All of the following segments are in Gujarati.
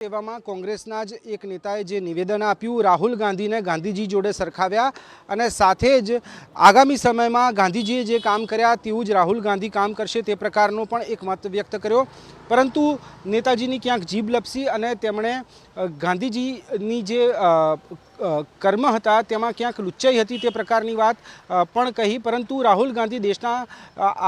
એવામાં કોંગ્રેસના જ એક નેતાએ જે નિવેદન આપ્યું, રાહુલ ગાંધીને ગાંધીજી જોડે સરખાવ્યા અને સાથે જ આગામી સમયમાં ગાંધીજીએ જે કામ કર્યા તેવું જ રાહુલ ગાંધી કામ કરશે તે પ્રકારનો પણ એક મત વ્યક્ત કર્યો. પરંતુ નેતાજીની ક્યાંક જીભ લપસી અને તેમણે ગાંધીજીની જે કર્મ હતા, તેમાં ક્યાંક લુચ્ચાઈ હતી તે પ્રકારની વાત પણ કહી, પરંતુ રાહુલ ગાંધી દેશના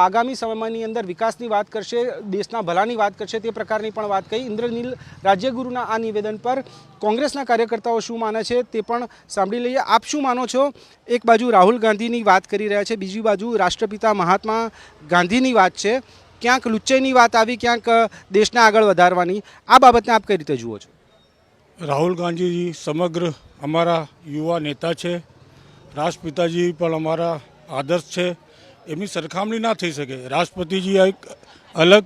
આગામી સમયની અંદર વિકાસની વાત કરશે, દેશના ભલાની વાત કરશે તે પ્રકારની પણ વાત કહી. ઇન્દ્રનીલ રાજ્યગુરુના આ નિવેદન પર કોંગ્રેસના કાર્યકર્તાઓ શું માને છે તે પણ સાંભળી લઈએ. આપ શું માનો છો? એક બાજુ રાહુલ ગાંધીની વાત કરી રહ્યા છે, બીજી બાજુ રાષ્ટ્રપિતા મહાત્મા ગાંધીની વાત છે. ક્યાંક લુચ્ચાઈની વાત આવી, ક્યાંક દેશને આગળ વધારવાની. આ બાબતને આપ કઈ રીતે જુઓ છો? રાહુલ ગાંધીજી સમગ્ર અમારા યુવા નેતા છે, રાષ્ટ્રપિતાજી પણ અમારા આદર્શ છે. એમની સરખામણી ના થઈ શકે. રાષ્ટ્રપતિજી એક અલગ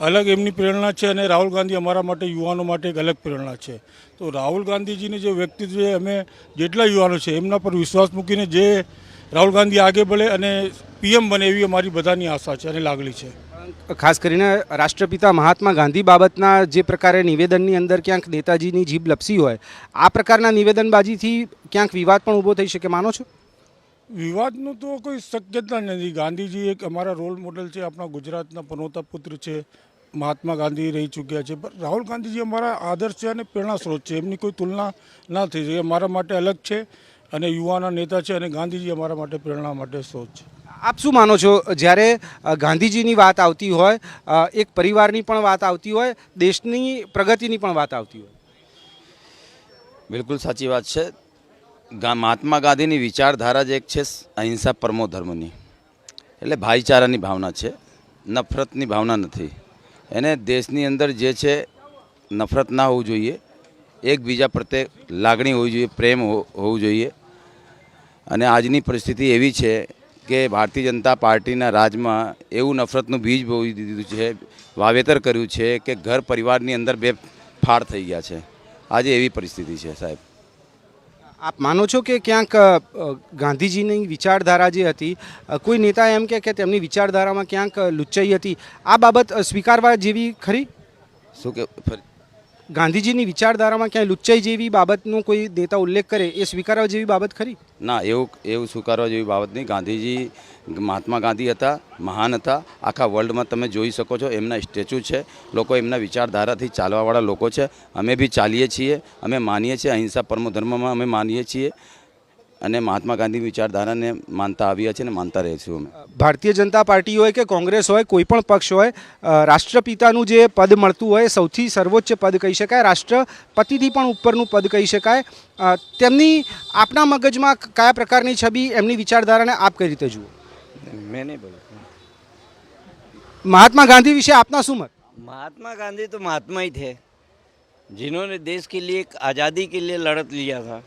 અલગ એમની પ્રેરણા છે અને રાહુલ ગાંધી અમારા માટે, યુવાનો માટે એક અલગ પ્રેરણા છે. તો રાહુલ ગાંધીજીની જે વ્યક્તિત્વ છે, અમે જેટલા યુવાનો છે, એમના પર વિશ્વાસ મૂકીને જે રાહુલ ગાંધી આગે ભલે અને પીએમ બને એવી અમારી બધાની આશા છે અને લાગણી છે. ખાસ કરીને રાષ્ટ્રપિતા મહાત્મા ગાંધી બાબતના જે પ્રકારે નિવેદનની અંદર ક્યાંક નેતાજીની જીભ લપસી હોય આ પ્રકારના નિવેદનબાજીથી ક્યાંક વિવાદ પણ ઊભો થઈ શકે માનો છો? વિવાદનું તો કોઈ શક્યતા નથી. ગાંધીજી એક અમારા રોલ મોડલ છે આપણા ગુજરાતના પનોતા પુત્ર છે મહાત્મા ગાંધી રહી ચૂક્યા છે. પણ રાહુલ ગાંધીજી અમારા આદર્શ છે અને પ્રેરણા સ્ત્રોત છે. એમની કોઈ તુલના ના થઈ શકે. અમારા માટે અલગ છે. અને યુવાના નેતા છે અને ગાંધીજી અમારા માટે પ્રેરણા માટે સ્ત્રોત છે. આપ શું માનો છો? જ્યારે ગાંધીજીની વાત આવતી હોય એક પરિવારની પણ વાત આવતી હોય દેશની પ્રગતિની પણ વાત આવતી હોય. બિલકુલ સાચી વાત છે. મહાત્મા ગાંધીની વિચારધારા જ એક છે અહિંસા પરમો ધર્મની. એટલે ભાઈચારાની ભાવના છે. નફરતની ભાવના નથી. એને દેશની અંદર જે છે નફરત ના હોવું જોઈએ. એકબીજા પ્રત્યે લાગણી હોવી જોઈએ પ્રેમ હો- હોવું જોઈએ. અને આજની પરિસ્થિતિ એવી છે કે ભારતીય જનતા પાર્ટીના રાજમાં એવું નફરતનું બીજ બોવી દીધું છે વાવેતર કર્યું છે કે ઘર પરિવારની અંદર બે ફાળ થઈ ગયા છે. આજે એવી પરિસ્થિતિ છે સાહેબ. આપ માનો છો કે ક્યાંક ગાંધીજીની વિચારધારા જે હતી કોઈ નેતા એમ કે તેમની વિચારધારામાં ક્યાંક લુચ્ચાઈ હતી આ બાબત સ્વીકારવા જેવી ખરી? શું કે ગાંધીજીની વિચારધારામાં ક્યાંય લુચ્ચાઈ જેવી બાબતનો કોઈ દેતા ઉલ્લેખ કરે, એ સ્વીકારવા જેવી બાબત ખરી? ના, એવું એવું સ્વીકારવા જેવી બાબત નહીં. ગાંધીજી મહાત્મા ગાંધી હતા, મહાન હતા. આખા વર્લ્ડમાં તમે જોઈ શકો છો, એમના સ્ટેચ્યુ છે. લોકો એમના વિચારધારાથી ચાલવાવાળા લોકો છે. અમે બી ચાલીએ છીએ, અમે માનીએ છીએ, અહિંસા પરમો ધર્મમાં અમે માનીએ છીએ. અને મહાત્મા ગાંધી વિચારધારાને માનતા આવ્યા છે અને માનતા રહીશું અમે ભારતીય જનતા પાર્ટી હોય કે કોંગ્રેસ હોય કોઈ પણ પક્ષ હોય અ, રાષ્ટ્રપિતાનું જે પદ મળતું હોય સૌથી સર્વોચ્ચ પદ કહી શકાય રાષ્ટ્રપતિથી પણ ઉપરનું પદ કહી શકાય અ, તેમની આપના મગજમાં કયા પ્રકારની છબી એમની વિચારધારાને આપ કઈ રીતે જુઓ मैं नहीं बोलूँ મહાત્મા ગાંધી વિશે આપના શું મત महात्मा गांधी तो महात्मा ही थे जिन्होंने देश के लिए एक आज़ादी के लिए लड़त लिया था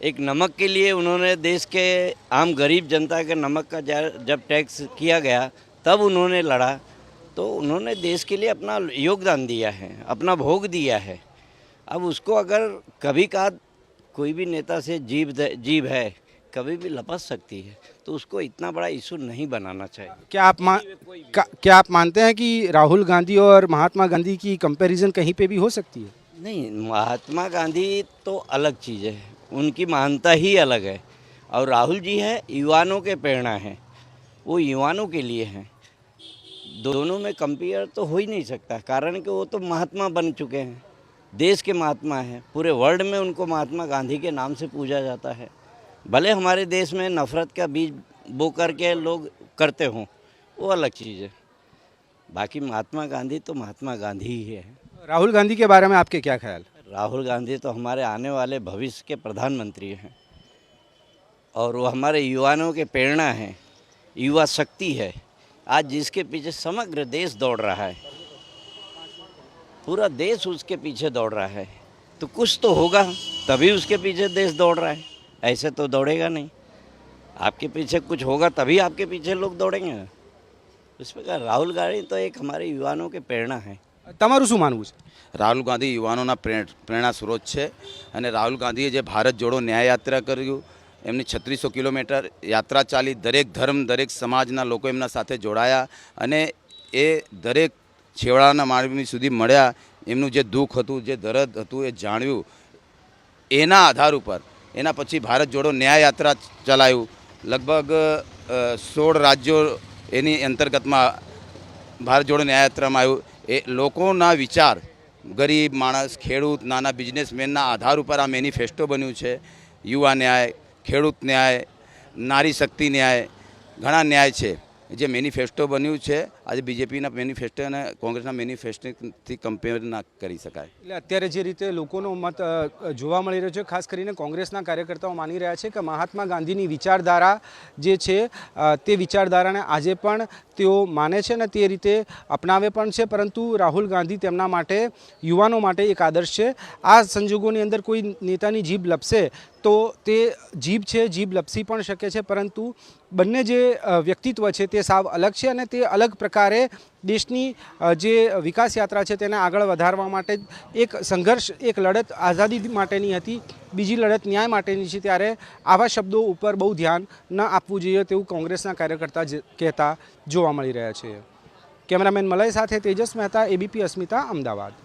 एक नमक के लिए उन्होंने देश के आम गरीब जनता के नमक का जब टैक्स किया गया तब उन्होंने लड़ा। तो उन्होंने देश के लिए अपना योगदान दिया है अपना भोग दिया है। अब उसको अगर कभी का कोई भी नेता से जीव जीव है कभी भी लपस सकती है तो उसको इतना बड़ा इशू नहीं बनाना चाहिए। क्या आप मा, का, क्या आप मानते हैं कि राहुल गांधी और महात्मा गांधी की कंपैरिजन कहीं पे भी हो सकती है? नहीं महात्मा गांधी तो अलग चीज़ है। उनकी महानता ही अलग है। और राहुल जी है, युवानों के प्रेरणा हैं। वो युवानों के लिए हैं। दोनों में कंपेयर तो हो ही नहीं सकता, कारण कि वो तो महात्मा बन चुके हैं। देश के महात्मा हैं। पूरे वर्ल्ड में उनको महात्मा गांधी के नाम से पूजा जाता है। भले हमारे देश में नफ़रत का बीज बो करके लोग करते हों, वो अलग चीज़ है। बाकी महात्मा गांधी तो महात्मा गांधी ही है। राहुल गांधी के बारे में आपके क्या ख्याल? राहुल गांधी तो हमारे आने वाले भविष्य के प्रधानमंत्री हैं। और वो हमारे युवाओं के प्रेरणा हैं, युवा शक्ति है। आज जिसके पीछे समग्र देश दौड़ रहा है, पूरा देश उसके पीछे दौड़ रहा है। तो कुछ तो होगा, तभी उसके पीछे देश दौड़ रहा है। ऐसे तो दौड़ेगा नहीं। आपके पीछे कुछ होगा, तभी आपके पीछे लोग दौड़ेंगे। इस प्रकार राहुल गांधी तो एक हमारे युवाओं के प्रेरणा है। તમારું શું માનવું છે? રાહુલ ગાંધી યુવાનોના પ્રે- પ્રેરણા સ્ત્રોત છે અને રાહુલ ગાંધીએ જે ભારત જોડો ન્યાય યાત્રા કર્યું, એમની છત્રીસો કિલોમીટર યાત્રા ચાલી, દરેક ધર્મ, દરેક સમાજના લોકો એમના સાથે જોડાયા અને એ દરેક છેવાડાના માનવી સુધી મળ્યા, એમનું જે દુઃખ હતું, જે દર્દ હતું એ જાણ્યું. એના આધાર ઉપર, એના પછી ભારત જોડો ન્યાય યાત્રા ચલાવ્યું લગભગ સોળ રાજ્યો એની અંતર્ગતમાં ભારત જોડો ન્યાય યાત્રામાં આવ્યું. એ લોકોના વિચાર, ગરીબ માણસ, ખેડૂત, નાના બિઝનેસમેનના આધાર ઉપર આ મેનિફેસ્ટો બન્યું છે. યુવા ન્યાય, ખેડૂત ન્યાય, નારી શક્તિ ન્યાય, ઘણા ન્યાય છે. જે મેનિફેસ્ટો બન્યું છે. આજે બીજેપીના મેનિફેસ્ટો અને કોંગ્રેસના મેનિફેસ્ટોથી કમ્પેર ના કરી શકાય. એટલે અત્યારે જે રીતે લોકોનો મત જોવા મળી રહ્યો છે, ખાસ કરીને કોંગ્રેસના કાર્યકર્તાઓ માની રહ્યા છે કે મહાત્મા ગાંધીની વિચારધારા જે છે તે વિચારધારાને આજે પણ તેઓ માને છે અને તે રીતે અપનાવે પણ છે. પરંતુ રાહુલ ગાંધી તેમના માટે, યુવાનો માટે એક આદર્શ છે. આ સંજોગોની અંદર કોઈ નેતાની જીભ લપસે તો તે જીભ છે, જીભ લપસી પણ શકે છે. પરંતુ બંને જે વ્યક્તિત્વ છે તે સાવ અલગ છે અને તે અલગ પ્રકારે દેશની જે વિકાસ યાત્રા છે તેને આગળ વધારવા માટે એક સંઘર્ષ, એક લડત આઝાદી માટેની હતી, બીજી લડત ન્યાય માટેની છે ત્યારે આવા શબ્દો ઉપર બહુ ધ્યાન ન આપવું જોઈએ તેવું કોંગ્રેસના કાર્યકર્તા કહેતા જોવા મળી રહ્યા છે. કેમેરામેન મલય સાથે તેજસ મહેતા, એબીપી અસ્મિતા, અમદાવાદ.